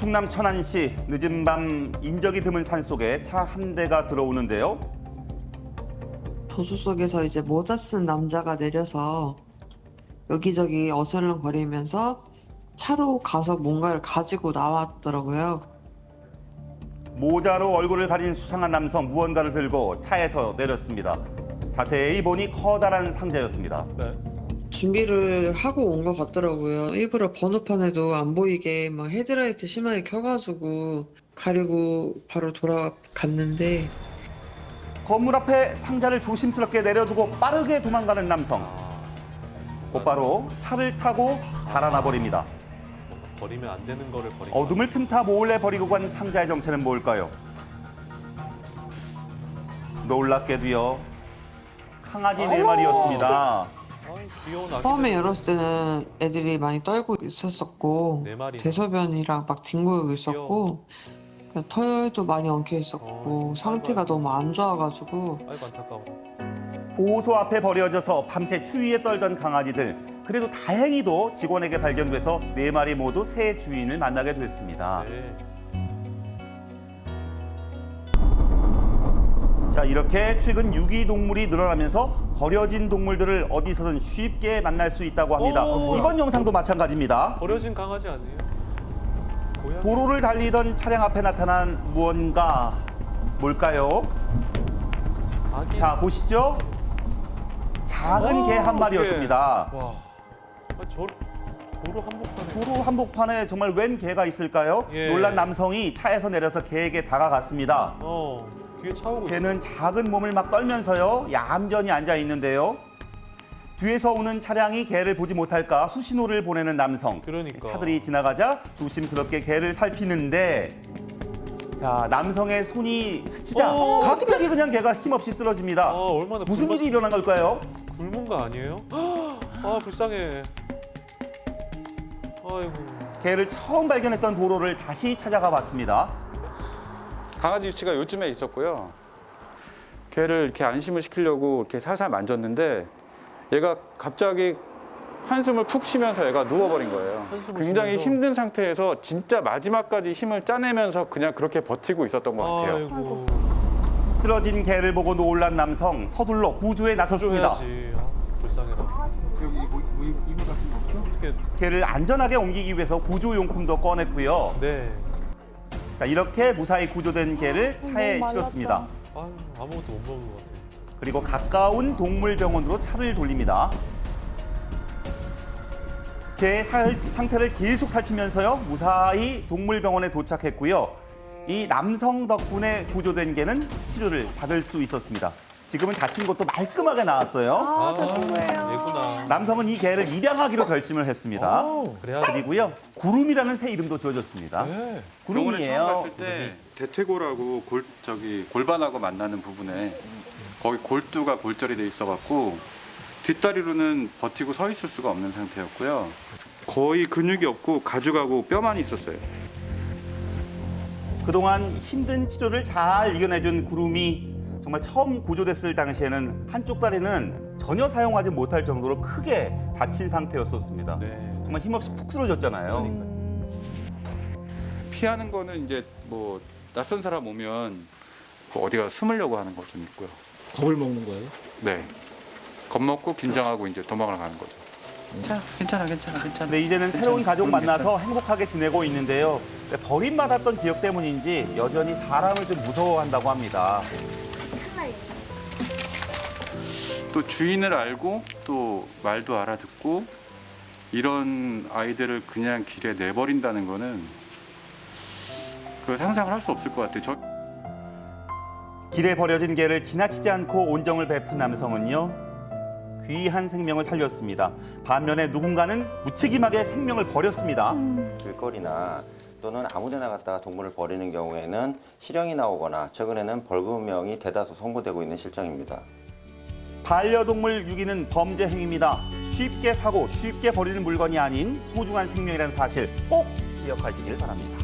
충남 천안시 늦은 밤 인적이 드문 산 속에 차 한 대가 들어오는데요. 도수 속에서 이제 모자 쓴 남자가 내려서 여기저기 어슬렁거리면서 차로 가서 뭔가를 가지고 나왔더라고요. 모자로 얼굴을 가린 수상한 남성 무언가를 들고 차에서 내렸습니다. 자세히 보니 커다란 상자였습니다. 네. 준비를 하고 온 것 같더라고요. 일부러 번호판에도 안 보이게 막 헤드라이트 심하게 켜가지고 가리고 바로 돌아갔는데 건물 앞에 상자를 조심스럽게 내려두고 빠르게 도망가는 남성. 곧바로 차를 타고 달아나 버립니다. 버리면 안 되는 거를 버린 어둠을 틈타 몰래 버리고 간 상자의 정체는 뭘까요? 놀랍게도요. 강아지 네 마리였습니다. 아, 귀여운 아기. 처음에 열었을 때는 애들이 많이 떨고 있었었고 네 마리. 대소변이랑 막 뒹구고 있었고 그냥 털도 많이 엉켜 있었고 어, 상태가 아이고, 너무 안 좋아가지고 아이고 안타까워. 보호소 앞에 버려져서 밤새 추위에 떨던 강아지들. 그래도 다행히도 직원에게 발견돼서 네 마리 모두 새 주인을 만나게 됐습니다. 네. 자 이렇게 최근 유기동물이 늘어나면서 버려진 동물들을 어디서든 쉽게 만날 수 있다고 합니다. 오, 이번 영상도 마찬가지입니다. 버려진 강아지 아니에요? 고양이. 도로를 달리던 차량 앞에 나타난 무언가 뭘까요? 아기. 자 보시죠. 작은 오, 개한 마리였습니다. 와. 아, 저 도로 한복판에. 도로 한복판에 정말 웬 개가 있을까요? 예. 놀란 남성이 차에서 내려서 개에게 다가갔습니다. 어. 뒤에 차 오고 있어. 개는 작은 몸을 막 떨면서요 얌전히 앉아 있는데요. 뒤에서 오는 차량이 개를 보지 못할까 수신호를 보내는 남성. 그러니까. 차들이 지나가자 조심스럽게 개를 살피는데 자 남성의 손이 스치자 어, 갑자기 그냥 개가 힘없이 쓰러집니다. 아, 얼마나 무슨 굶었- 일이 일어난 걸까요? 굶은 거 아니에요? 아, 불쌍해. 아이고. 개를 처음 발견했던 도로를 다시 찾아가 봤습니다. 강아지 위치가 요쯤에 있었고요. 걔를 이렇게 안심을 시키려고 이렇게 살살 만졌는데 얘가 갑자기 한숨을 푹 쉬면서 얘가 누워버린 거예요. 굉장히 쉬면서? 힘든 상태에서 진짜 마지막까지 힘을 짜내면서 그냥 그렇게 버티고 있었던 것 같아요. 아이고. 쓰러진 개를 보고 놀란 남성 서둘러 구조에 나섰습니다. 해야지. 아, 불쌍해라. 뭐, 뭐? 개를 안전하게 옮기기 위해서 구조용품도 꺼냈고요. 네. 자 이렇게 무사히 구조된 개를 차에 실었습니다. 아, 아무것도 못 먹은 것 같아. 그리고 가까운 동물병원으로 차를 돌립니다. 개 살- 상태를 계속 살피면서요 무사히 동물병원에 도착했고요. 이 남성 덕분에 구조된 개는 치료를 받을 수 있었습니다. 지금은 다친 것도 말끔하게 나았어요. 아, 저 친구예요. 얘구나. 남성은 이 개를 입양하기로 결심을 했습니다. 그래야 그리고요 구름이라는 새 이름도 지어줬습니다. 네. 병원에 처음 구름이에요. 갔을 때 대퇴골하고 골 저기 골반하고 만나는 부분에 거기 골두가 골절이 돼 있어갖고 뒷다리로는 버티고 서 있을 수가 없는 상태였고요. 거의 근육이 없고 가죽하고 뼈만 있었어요. 그동안 힘든 치료를 잘 이겨내준 구름이 정말 처음 구조됐을 당시에는 한쪽 다리는 전혀 사용하지 못할 정도로 크게 다친 상태였었습니다. 네. 정말 힘없이 푹 쓰러졌잖아요. 피하는 거는 이제 뭐 낯선 사람 오면 그 어디가 숨으려고 하는 거좀 있고요. 겁을 먹는 거예요? 네. 겁먹고 긴장하고 이제 도망을 가는 거죠. 자, 괜찮아, 괜찮아, 괜찮아. 근데 이제는 새로운. 가족 그럼 만나서 행복하게 지내고 있는데요. 버림받았던 기억 때문인지 여전히 사람을 좀 무서워한다고 합니다. 또 주인을 알고 또 말도 알아듣고 이런 아이들을 그냥 길에 내버린다는 거는 그 상상을 할 수 없을 것 같아요. 저 길에 버려진 개를 지나치지 않고 온정을 베푼 남성은요. 귀한 생명을 살렸습니다. 반면에 누군가는 무책임하게 생명을 버렸습니다. 길거리나 또는 아무데나 갔다가 동물을 버리는 경우에는 실형이 나오거나 최근에는 벌금형이 대다수 선고되고 있는 실정입니다. 반려동물 유기는 범죄 행위입니다. 쉽게 사고 쉽게 버리는 물건이 아닌 소중한 생명이라는 사실 꼭 기억하시길 바랍니다.